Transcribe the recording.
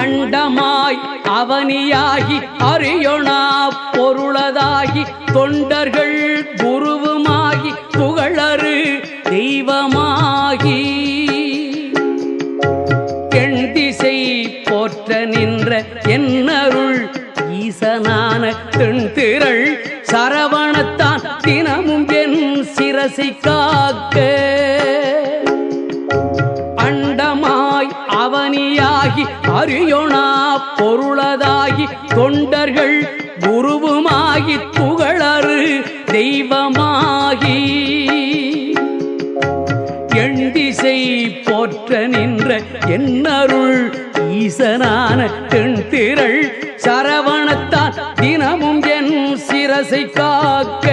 அண்டமாய் அவனியாகி அரியோனா பொருளதாகி தொண்டர்கள் குருவுமாகி புகழறு தெய்வமாகி. எண் போற்ற நின்ற என்னருள் ஈசனான தென்திரள் சரவணத்தான் தினமும் என் சிரசை காக்க. அவனியாகி அரியோனா பொருளதாகி தொண்டர்கள் குருவுமாகி புகழரு தெய்வமாகி. எண்டிசை போற்ற நின்ற என்னருள் ஈசனான தென்திரள் சரவணத்தான் தினமும் என் சிரசை காக்க